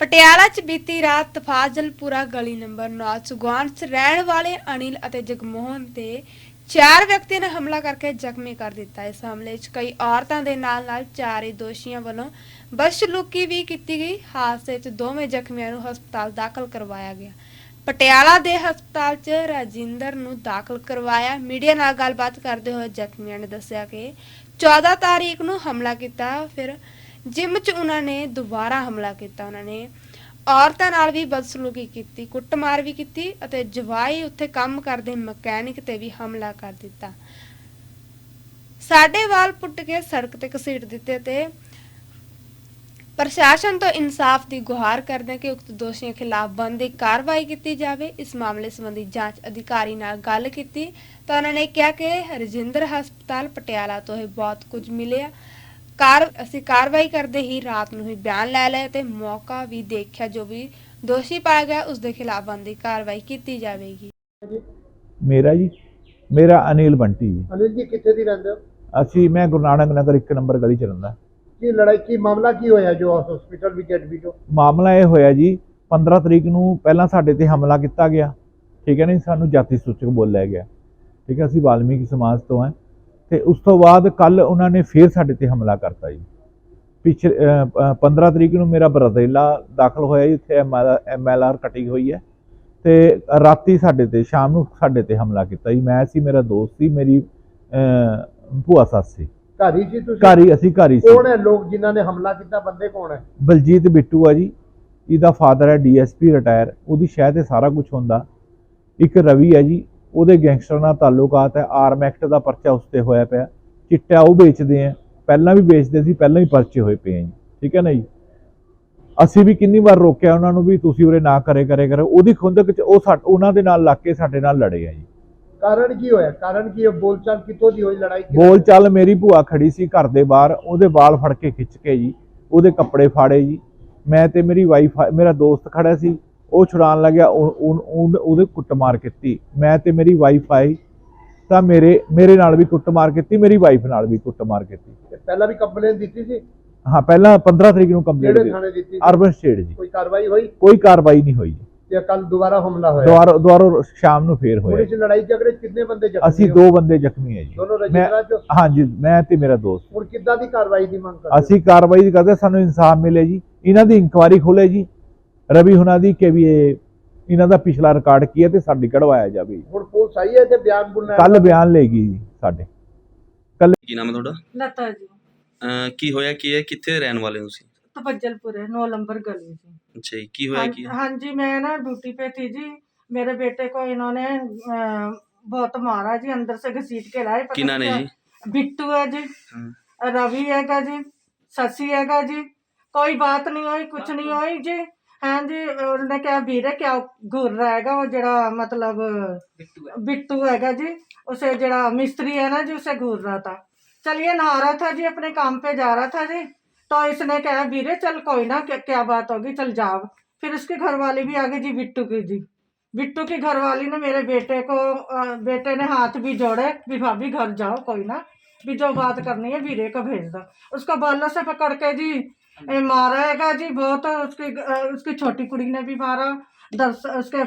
ਪਟਿਆਲਾ 'ਚ ਬੀਤੀ ਰਾਤ ਤਫਾਜ਼ਲਪੁਰਾ ਗਲੀ ਨੰਬਰ 9 ਸੁਗਾਨ 'ਚ ਰਹਿਣ ਵਾਲੇ ਅਨਿਲ ਅਤੇ ਜਗਮੋਹਨ ਤੇ ਚਾਰ ਵਿਅਕਤੀਆਂ ਨੇ ਹਮਲਾ ਕਰਕੇ ਜ਼ਖਮੀ ਕਰ ਦਿੱਤਾ। ਇਸ ਹਮਲੇ 'ਚ ਕਈ ਔਰਤਾਂ ਦੇ ਨਾਲ-ਨਾਲ ਚਾਰੇ ਦੋਸ਼ੀਆਂ ਵੱਲੋਂ ਬਦਸਲੂਕੀ ਵੀ ਕੀਤੀ ਗਈ। ਹਾਦਸੇ 'ਚ ਦੋਵੇਂ ਜ਼ਖਮੀਆਂ ਨੂੰ ਹਸਪਤਾਲ ਦਾਖਲ ਕਰਵਾਇਆ ਗਿਆ। ਪਟਿਆਲਾ ਦੇ ਹਸਪਤਾਲ 'ਚ ਰਾਜਿੰਦਰ ਨੂੰ ਦਾਖਲ ਕਰਵਾਇਆ। ਮੀਡੀਆ ਨਾਲ ਗੱਲਬਾਤ ਕਰਦੇ ਹੋਏ ਜ਼ਖਮੀਆਂ ਨੇ ਦੱਸਿਆ ਕਿ 14 ਤਾਰੀਖ ਨੂੰ ਹਮਲਾ ਕੀਤਾ। ਫਿਰ ਜਿਮ 'ਚ ਉਹਨਾਂ ਨੇ ਦੁਬਾਰਾ ਹਮਲਾ ਕੀਤਾ ਉਹਨਾਂ ਨੇ। ਔਰਤਾਂ ਨਾਲ ਵੀ ਬਦਸਲੂਕੀ ਕੀਤੀ, ਕੁੱਟਮਾਰ ਵੀ ਕੀਤੀ ਅਤੇ ਜਵਾਈ ਉੱਥੇ ਕੰਮ ਕਰਦੇ ਮਕੈਨਿਕ ਤੇ ਵੀ ਹਮਲਾ ਕਰ ਦਿੱਤਾ। ਸਾਡੇ ਵਾਲ ਪੁੱਟ ਕੇ ਸੜਕ ਤੇ ਘਸੀਟ ਦਿੱਤੇ ਤੇ ਪ੍ਰਸ਼ਾਸਨ ਤੋਂ ਇਨਸਾਫ ਦੀ ਗੁਹਾਰ ਕਰਦੇ ਕਿ ਉਕਤ ਦੋਸ਼ੀਆਂ ਖਿਲਾਫ ਬਣਦੀ ਕਾਰਵਾਈ ਕੀਤੀ ਜਾਵੇ। ਇਸ ਮਾਮਲੇ ਸੰਬੰਧੀ ਜਾਂਚ ਅਧਿਕਾਰੀ ਨਾਲ ਗੱਲ ਕੀਤੀ ਤਾਂ ਉਹਨਾਂ ਨੇ ਕਿਹਾ ਕਿ ਰਜਿੰਦਰ ਹਸਪਤਾਲ ਪਟਿਆਲਾ ਤੋਂ ਇਹ ਬਹੁਤ ਕੁਝ ਮਿਲਿਆ। ਕਾਰ ਅਸੀਂ ਕਾਰਵਾਈ ਕਰਦੇ ਹੀ ਰਾਤ ਨੂੰ ਹੀ ਬਿਆਨ ਲੈ ਲਏ ਤੇ ਮੌਕਾ ਵੀ ਦੇਖਿਆ ਜੋ ਵੀ ਦੋਸ਼ੀ ਪਾਇਆ ਗਿਆ ਉਸ ਦੇ ਖਿਲਾਫ ਬਣਦੀ ਕਾਰਵਾਈ ਕੀਤੀ ਜਾਵੇਗੀ। ਮੇਰਾ ਜੀ ਮੇਰਾ ਅਨਿਲ ਬੰਟੀ ਜੀ। ਅਨਿਲ ਜੀ ਕਿੱਥੇ ਦੀ ਰਹਿੰਦੇ ਹੋ? ਅਸੀਂ ਮੈਂ ਗੁਰੂ ਨਾਨਕ ਨਗਰ ਇੱਕ ਨੰਬਰ ਗਲੀ ਚ ਰਹਿੰਦਾ। ਕੀ ਲੜਾਈ ਕੀ ਮਾਮਲਾ ਕੀ ਹੋਇਆ ਜੋ ਹਸਪੀਟਲ ਵਿੱਚ ਐਡਮਿਟ ਹੋ? ਮਾਮਲਾ ਇਹ ਹੋਇਆ ਜੀ 15 ਤਰੀਕ ਨੂੰ ਪਹਿਲਾਂ ਸਾਡੇ ਤੇ ਹਮਲਾ ਕੀਤਾ ਗਿਆ। ਠੀਕ ਹੈ ਨਹੀਂ ਸਾਨੂੰ ਜਾਤੀ ਸੂਚਕ ਬੋਲਿਆ ਗਿਆ। ਠੀਕ ਹੈ ਅਸੀਂ ਵਾਲਮੀਕੀ ਸਮਾਜ ਤੋਂ ਹਾਂ। ਤੇ ਉਸ ਤੋਂ ਬਾਅਦ ਕੱਲ ਉਹਨਾਂ ਨੇ ਫੇਰ ਸਾਡੇ ਤੇ ਹਮਲਾ ਕਰਤਾ ਜੀ। ਪਿਛਲੇ 15 ਤਰੀਕ ਨੂੰ ਮੇਰਾ ਬਰਦੇਲਾ ਦਾਖਲ ਹੋਇਆ ਜੀ ਇੱਥੇ ਐਮਐਲਆਰ ਕਟੀ ਹੋਈ ਹੈ। ਤੇ ਰਾਤੀ ਸਾਡੇ ਤੇ ਸ਼ਾਮ ਨੂੰ ਸਾਡੇ ਤੇ ਹਮਲਾ ਕੀਤਾ ਜੀ। ਮੈਂ ਸੀ ਮੇਰਾ ਦੋਸਤ ਸੀ ਮੇਰੀ ਭੂਆ ਸੱਸ ਸੀ। ਘਰ ਸੀ ਤੁਸੀਂ? ਘਰ ਅਸੀਂ ਘਰ ਸੀ। ਕੌਣ ਹੈ ਲੋਕ ਜਿਨ੍ਹਾਂ ਨੇ ਹਮਲਾ ਕੀਤਾ? ਬੰਦੇ ਕੌਣ ਹੈ? ਬਲਜੀਤ ਬਿੱਟੂ ਆ ਜੀ। ਇਹਦਾ ਫਾਦਰ ਹੈ ਡੀਐਸਪੀ ਰਿਟਾਇਰ। ਉਹਦੀ ਸ਼ਹਿ ਤੇ ਸਾਰਾ ਕੁਝ ਹੁੰਦਾ। ਇੱਕ ਰਵੀ ਹੈ ਜੀ। ਉਹਦੇ ਗੈਂਗਸਟਰ ਨਾਲ ਤਾਲੁਕਾਤ ਹੈ ਆਰਮ ਐਕਟ ਦਾ ਪਰਚਾ ਉਸ ਤੇ ਹੋਇਆ ਪਿਆ। ਚਿੱਟਾ ਉਹ ਵੇਚਦੇ ਆ। ਪਹਿਲਾਂ ਵੀ ਵੇਚਦੇ ਸੀ ਪਹਿਲਾਂ ਹੀ ਪਰਚੇ ਹੋਏ ਪਏ ਆ ਜੀ। ਠੀਕ ਹੈ ਨਾ ਜੀ? ਅਸੀਂ ਵੀ ਕਿੰਨੀ ਵਾਰ ਰੋਕਿਆ ਉਹਨਾਂ ਨੂੰ ਵੀ ਤੁਸੀਂ ਉਰੇ ਨਾ ਕਰੇ ਕਰੇ ਕਰੇ। ਉਹਦੀ ਖੁੰਦਕ ਚ ਉਹ ਉਹਨਾਂ ਦੇ ਨਾਲ ਲੱਗ ਕੇ ਸਾਡੇ ਨਾਲ ਲੜੇ ਆ ਜੀ। ਕਾਰਨ ਕੀ ਹੋਇਆ? ਕਾਰਨ ਕੀ ਹੈ? ਬੋਲਚਾਲ ਕਿੱਥੋਂ ਦੀ ਹੋਈ? ਲੜਾਈ ਬੋਲ ਚੱਲ ਮੇਰੀ ਭੂਆ ਖੜੀ ਸੀ ਘਰ ਦੇ ਬਾਹਰ। ਉਹਦੇ ਵਾਲ ਫੜ ਕੇ ਖਿੱਚ ਕੇ ਜੀ। ਉਹਦੇ ਕੱਪੜੇ ਫਾੜੇ ਜੀ। ਮੈਂ ਤੇ ਮੇਰੀ ਵਾਈਫ ਮੇਰਾ ਦੋਸਤ ਖੜਾ ਸੀ। ਉਹ ਛੁਡਾਉਣ ਲੱਗਿਆ ਉਹ- ਉਹ- ਉਹ- ਉਹਦੇ ਕੁੱਟਮਾਰ ਕੀਤੀ। ਮੈਂ ਤੇ ਮੇਰੀ ਵਾਈਫ ਆਈ ਤਾਂ ਮੇਰੇ ਮੇਰੇ ਨਾਲ ਵੀ ਕੁੱਟਮਾਰ ਕੀਤੀ ਮੇਰੀ ਵਾਈਫ ਨਾਲ ਵੀ ਕੁੱਟਮਾਰ ਕੀਤੀ। ਪਹਿਲਾਂ ਵੀ ਕੰਪਲੇਨ ਦਿੱਤੀ ਸੀ? ਹਾਂ ਪਹਿਲਾਂ 15 ਤਰੀਕ ਨੂੰ ਥਾਣੇ ਦਿੱਤੀ? ਅਰਬਨ ਸਟੇਟ ਜੀ। ਕੋਈ ਕਾਰਵਾਈ ਹੋਈ? ਕੋਈ ਕਾਰਵਾਈ ਨਹੀਂ ਹੋਈ। ਤੇ ਕੱਲ ਦੁਬਾਰਾ ਹਮਲਾ ਹੋਇਆ? ਦੁਬਾਰਾ ਦੁਬਾਰਾ ਸ਼ਾਮ ਨੂੰ ਫੇਰ ਹੋਇਆ। ਇਸ ਲੜਾਈ ਝਗੜੇ ਕਿੰਨੇ ਬੰਦੇ ਜ਼ਖਮੀ ਅਸੀਂ? ਦੋ ਬੰਦੇ ਜ਼ਖਮੀ ਹੈ ਜੀ। ਦੋਨੋਂ ਮੈਂ ਰਜਿੰਦਰਾ ਚ? ਹਾਂਜੀ ਮੈਂ ਤੇ ਮੇਰਾ ਦੋਸਤ। ਹੁਣ ਕਿੱਦਾਂ ਦੀ ਕਾਰਵਾਈ ਦੀ ਮੰਗ ਕਰਦੇ? ਅਸੀਂ ਕਾਰਵਾਈ ਕਰਦੇ ਸਾਨੂੰ ਇਨਸਾਫ ਮਿਲੇ ਜੀ। ਇਹਨਾਂ ਦੀ ਇਨਕੁਆਇਰੀ ਖੋਲੇ ਜੀ। ਰਵੀ ਹੁਣਾਂ ਦੀ ਕਿ ਵੀ ਇਹ ਇਹਨਾਂ ਦਾ ਪਿਛਲਾ ਰਿਕਾਰਡ ਕੀ ਹੈ ਤੇ ਸਾਡੀ ਕਢਵਾਇਆ ਜਾਵੇ ਜੀ। ਹੁਣ ਪੁਲਿਸ ਆਈ ਹੈ ਤੇ ਬਿਆਨ ਬੁਲਣਾ ਕੱਲ ਬਿਆਨ ਲਏਗੀ ਜੀ ਸਾਡੇ ਕੀ ਨਾਮ ਹੈ ਤੁਹਾਡਾ ਲਤਾ ਜੀ ਅਹ ਕੀ ਹੋਇਆ ਕੀ ਹੈ ਕਿੱਥੇ ਦੇ ਰਹਿਣ ਵਾਲੇ ਹੋ ਤੁਸੀਂ ਤਫਜਲਪੁਰੇ 9 नंबर गली जी ਅੱਛਾ ਜੀ ਕੀ ਹੋਇਆ ਕੀ हाँ हाँ जी मैं ना ड्यूटी पे थी जी मेरे बेटे को इन्होंने अ, बहुत मारा जी अंदर से घसीट के लाए पता ਕੀ ਨਾਂ ਨੇ नहीं ਜੀ क्या- बिट्टू है जी ਹਾਂ। रवि हैगा जी ससी हैगा जी कोई बात नहीं हुई कुछ नहीं हुई जी हाँ जी उन्होंने क्या ਵੀਰੇ क्या घूर रहा हैगा वो जड़ा मतलब बिट्टू हैगा जी उसे जड़ा मिस्त्री है ना जी उसे घूर रहा था चलिए नहा रहा था जी अपने काम पे जा रहा था जी तो इसने कहा वीरे चल कोई ना क्या, क्या बात होगी चल जाओ। फिर उसकी घरवाली भी आ गई जी बिट्टू की जी। बिट्टू की घरवाली ने मेरे बेटे को बेटे ने हाथ भी जोड़े भी भाभी घर जाओ कोई ना भी जो बात करनी है वीरे को भेज दो। उसको बालों से पकड़ के जी मारा हैगा जी बहुत उसकी उसकी छोटी कुड़ी ने भी मारा दस उसके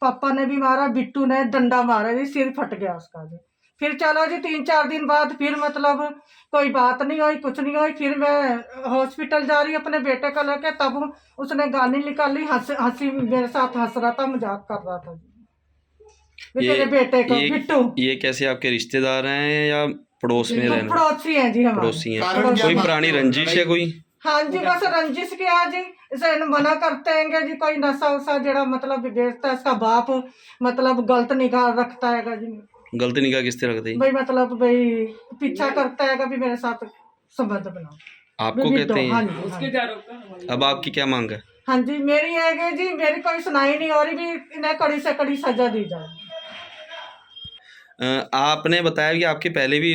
पापा ने भी मारा बिट्टू ने डंडा मारा जी सिर फट गया उसका जी। फिर चलो जी तीन चार दिन बाद फिर मतलब कोई बात नहीं हुई कुछ नहीं हुई फिर मैं हॉस्पिटल जा रही अपने बेटे को लेके तब उसने गाली निकाली हंस हँसी मेरे साथ हंस रहा था मज़ाक कर रहा था जी। ये- बेटे को ये- बिट्टू। ये कैसे आपके रिश्तेदार हैं या पड़ोस में रहने पड़ोसी हैं जी हमारे। पड़ोसी हैं। कोई पुरानी रंजिश है कोई? हाँ जी बस रंजिश क्या जी इसे मना करते हैं जी कोई नशा उसा जड़ा मतलब बेचता है इसका बाप मतलब गलत निगाह रखता है जी गलत निगाह किस तरह रखते हैं भाई मतलब भाई पीछा करता है भी मेरे साथ संबंध बनाओ आपको कहते हाँ हैं जी हाँ जी। अब आपकी क्या मांग है? हाँ जी मेरी है कि जी मेरी कोई सुनाई नहीं हो रही भी इन्हें कड़ी से कड़ी सजा दी जाए आपने बताया कि आपकी पहले भी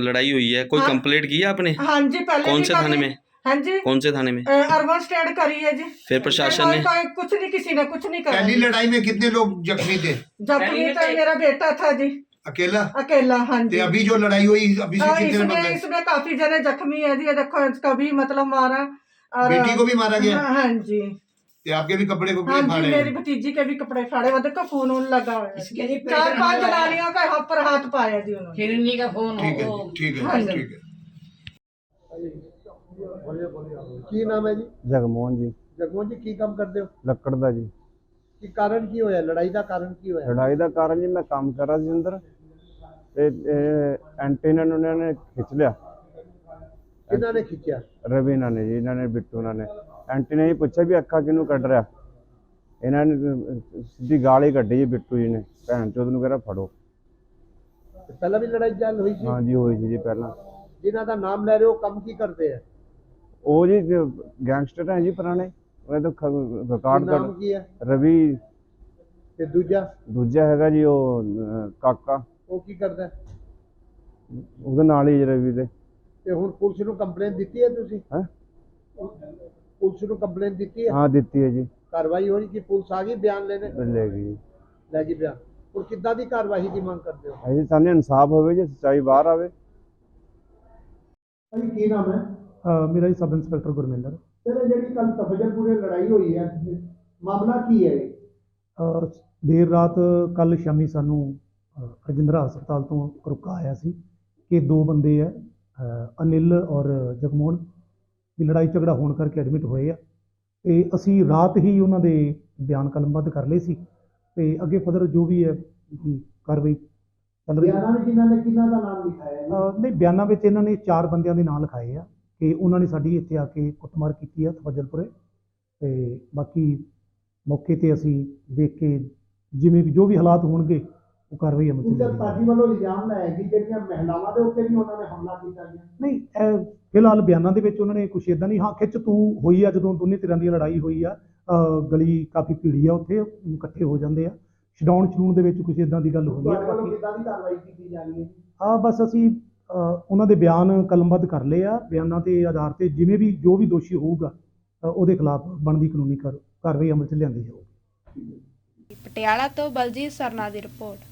लड़ाई हुई है कोई हाँ। कंप्लेंट की है आपने हाँ जी पहले कौन से थाने में? हाँ जी। कौन से थाने में? अर्बन स्टैंड करी है जी। फिर प्रशासन ने? कुछ नहीं किसी ने कुछ नहीं करा। पहली लड़ाई में कितने लोग जख्मी थे? जख्मी था तो मेरा बेटा था जी। अकेला? अकेला हाँ जी। अभी जो लड़ाई हुई अभी से हाँ, कितने इसमें मतलब- इसमें काफ़ी जने जख्मी है जी देखो इसका भी मतलब मारा और बेटी को भी मारा गया? हाँ, हाँ जी। ते आपके भी कपड़े को हाँ ਫਾੜੇ ਮੇਰੀ मेरी भतीजी के भी कपड़े फाड़े। ਕੋ देखो फ़ोन उन लगा हुआ है। चार पाँच जनानियों का ਹੱਥ पर हाथ पाया जी उन्होंने। ਦਾ का फ़ोन ठीक है ठीक है। ਕੀ ਨਾਮ ਹੈ ਜੀ? ਜਗਮੋਹਨ ਜੀ। ਜਗਮੋਹਨ ਜੀ ਕੀ ਕੰਮ ਕਰਦੇ ਹੋ? ਲੱਕੜ ਦਾ ਜੀ। ਕੀ ਕਾਰਨ ਕੀ ਹੋਇਆ? ਲੜਾਈ ਦਾ ਕਾਰਨ ਕੀ ਹੋਇਆ? ਲੜਾਈ ਦਾ ਕਾਰਨ ਜੀ ਮੈਂ ਕੰਮ ਕਰ ਰਿਹਾ ਸੀ ਅੰਦਰ ਤੇ ਇਹ ਐਂਟੀਨਾ ਨੂੰ ਨੇ ਖਿੱਚ ਲਿਆ। ਕਿਹਨਾਂ ਨੇ ਖਿੱਚਿਆ? ਰਵੀ ਨਾਲ ਨੇ ਜੀ ਇਹਨਾਂ ਨੇ ਬਿੱਟੂ ਨਾਲ ਨੇ। ਐਂਟੀਨਾ ਜੀ ਪੁੱਛਿਆ ਵੀ ਅੱਖਾਂ ਕਿਹਨੂੰ ਕੱਢ ਰਿਹਾ। ਇਹਨਾਂ ਨੇ ਸਿੱਧੀ ਗਾਲੀ ਕੱਢੀ ਜੀ ਬਿੱਟੂ ਜੀ ਨੇ। ਭੈਣ ਚੋਦ ਨੂੰ ਕਹਿੰਦਾ ਫੜੋ। ਪਹਿਲਾਂ ਵੀ ਲੜਾਈ ਚੱਲ ਹੋਈ ਸੀ? ਹਾਂ ਜੀ ਹੋਈ ਸੀ ਜੀ ਪਹਿਲਾਂ। ਜਿਨ੍ਹਾਂ ਦਾ ਨਾਮ ਲੈ ਰਹੇ ਹੋ ਕੰਮ ਕੀ ਕਰਦੇ ਆ? ਉਹ ਜੀ ਗੈਂਗਸਟਰ ਹੈ ਜੀ ਪੁਰਾਣੇ ਉਹਨੇ ਤਾਂ ਰਿਕਾਰਡ ਨਾਮ ਕਰ ਕੀ ਹੈ? ਰਵੀ। ਤੇ ਦੂਜਾ? ਦੂਜਾ ਹੈਗਾ ਜੀ ਉਹ ਅਹ, ਕਾਕਾ। ਉਹ ਕੀ ਕਰਦਾ ਹੈ? ਉਹਦੇ ਨਾਲ ਹੀ ਜੀ ਰਵੀ ਦੇ। ਤੇ ਹੁਣ ਪੁਲਿਸ ਨੂੰ ਕੰਪਲੇਂਟ ਦਿੱਤੀ ਹੈ ਤੁਸੀਂ? ਹੈਂ? ਪੁਲਿਸ ਨੂੰ ਕੰਪਲੇਂਟ ਦਿੱਤੀ ਹੈ? ਹਾਂ ਦਿੱਤੀ ਹੈ ਜੀ। ਕਾਰਵਾਈ ਹੋਈ ਕਿ ਪੁਲਿਸ ਆ ਗਈ ਬਿਆਨ ਲੈਣੇ? ਲੈ ਗਈ ਜੀ। ਲੈ ਗਈ ਬਿਆਨ। ਹੁਣ ਕਿੱਦਾਂ ਦੀ ਕਾਰਵਾਈ ਦੀ ਮੰਗ ਕਰਦੇ ਹੋ? ਅਜੇ ਸਾਨੂੰ ਇਨਸਾਫ ਹੋਵੇ ਜੀ ਸੱਚਾਈ ਬਾਹਰ ਆਵੇ। ਭਾਈ ਕੀ ਨਾਮ ਹੈ? ਅ, ਮੇਰਾ ਜੀ ਸਬ ਇੰਸਪੈਕਟਰ ਗੁਰਮਿੰਦਰ। ਤੇਰੇ ਜਿਹੜੀ ਕੱਲ ਤਫਜਲਪੁਰੇ ਲੜਾਈ ਹੋਈ ਹੈ ਮਾਮਲਾ ਕੀ ਹੈ ਇਹ? ਅ, ਦੇਰ ਰਾਤ ਕੱਲ ਸ਼ਾਮੀ ਸਾਨੂੰ ਅ, ਰਜਿੰਦਰਾ ਹਸਪਤਾਲ ਤੋਂ ਰੁਕਾ ਆਇਆ ਸੀ ਕਿ ਦੋ ਬੰਦੇ ਆ ਅ, ਅਨਿਲ ਔਰ ਜਗਮੋਹਨ ਦੀ ਲੜਾਈ ਝਗੜਾ ਹੋਣ ਕਰਕੇ ਐਡਮਿਟ ਹੋਏ ਆ। ਤੇ ਅਸੀਂ ਰਾਤ ਹੀ ਉਹਨਾਂ ਦੇ ਬਿਆਨ ਕਲਮਬੱਧ ਕਰ ਲਏ ਸੀ ਤੇ ਅੱਗੇ ਫਦਰ ਜੋ ਵੀ ਹੈ ਜੀ, ਕਾਰਵਾਈ ਚੱਲ ਰਹੀ ਹੈ। ਬਿਆਨਾਂ ਵਿੱਚ ਇਹਨਾਂ ਨੇ ਕਿਹਨਾਂ ਦਾ ਨਾਮ ਲਿਖਾਇਆ ਹੈ ਅ, ਨਹੀਂ ਬਿਆਨਾਂ ਵਿੱਚ ਇਹਨਾਂ ਨੇ ਚਾਰ ਬੰਦਿਆਂ ਦੇ ਨਾਂ ਲਿਖਾਏ ਆ। ਕਿ ਉਹਨਾਂ ਨੇ ਸਾਡੀ ਇੱਥੇ ਆ ਕੇ ਕੁੱਟਮਾਰ ਕੀਤੀ ਆ ਤਫਜਲਪੁਰੇ ਤੇ ਬਾਕੀ ਮੌਕੇ ਤੇ ਅਸੀਂ ਦੇਖ ਕੇ ਜਿਵੇਂ ਵੀ ਜੋ ਵੀ ਹਾਲਾਤ ਹੋਣਗੇ ਉਹ ਕਾਰਵਾਈ ਅਮਲ ਚ ਲਿਆਂਦੀ ਪਾਰਟੀ ਵੱਲੋਂ ਇਲਜ਼ਾਮ ਲਾਇਆ ਕਿ ਜਿਹੜੀਆਂ ਮਹਿਲਾਵਾਂ ਦੇ ਉੱਤੇ ਵੀ ਉਹਨਾਂ ਨੇ ਹਮਲਾ ਕੀਤਾ ਗਿਆ। ਨਹੀਂ ਇਹ ਫਿਲਹਾਲ ਬਿਆਨਾਂ ਦੇ ਵਿੱਚ ਉਹਨਾਂ ਨੇ ਕੁਛ ਇਦਾਂ ਨਹੀਂ ਹਾਂ ਖਿੱਚ ਤੂੰ ਹੋਈ ਆ ਜਦੋਂ ਦੋਨੇ ਧਿਰਾਂ ਦੀ ਲੜਾਈ ਹੋਈ ਆ ਗਲੀ ਕਾਫੀ ਭੀੜੀ ਆ ਉੱਥੇ ਇਕੱਠੇ ਹੋ ਜਾਂਦੇ ਆ। ਛਡਾਉਣ ਛਡੂਣ ਦੇ ਵਿੱਚ ਕੁਛ ਇਦਾਂ ਦੀ ਗੱਲ ਹੋਈ ਆ ਬਾਕੀ ਕਿੱਦਾਂ ਦੀ ਕਾਰਵਾਈ ਕੀਤੀ ਜਾ ਰਹੀ ਹੈ ਆ ਬਸ ਅਸੀਂ ਉਹਨਾਂ ਦੇ ਬਿਆਨ ਕਲਮਬੱਧ ਕਰ ਲਏ ਆ, ਬਿਆਨਾਂ ਦੇ ਆਧਾਰ ਤੇ ਜਿਵੇਂ ਵੀ ਜੋ ਵੀ ਦੋਸ਼ੀ ਹੋਊਗਾ ਉਹਦੇ ਖਿਲਾਫ ਬਣਦੀ ਕਾਨੂੰਨੀ ਕਾਰਵਾਈ ਅਮਲ ਚ ਲਿਆਂਦੀ ਜਾਊਗੀ। ਪਟਿਆਲਾ ਤੋਂ ਬਲਜੀਤ ਸਰਨਾ ਦੀ ਰਿਪੋਰਟ।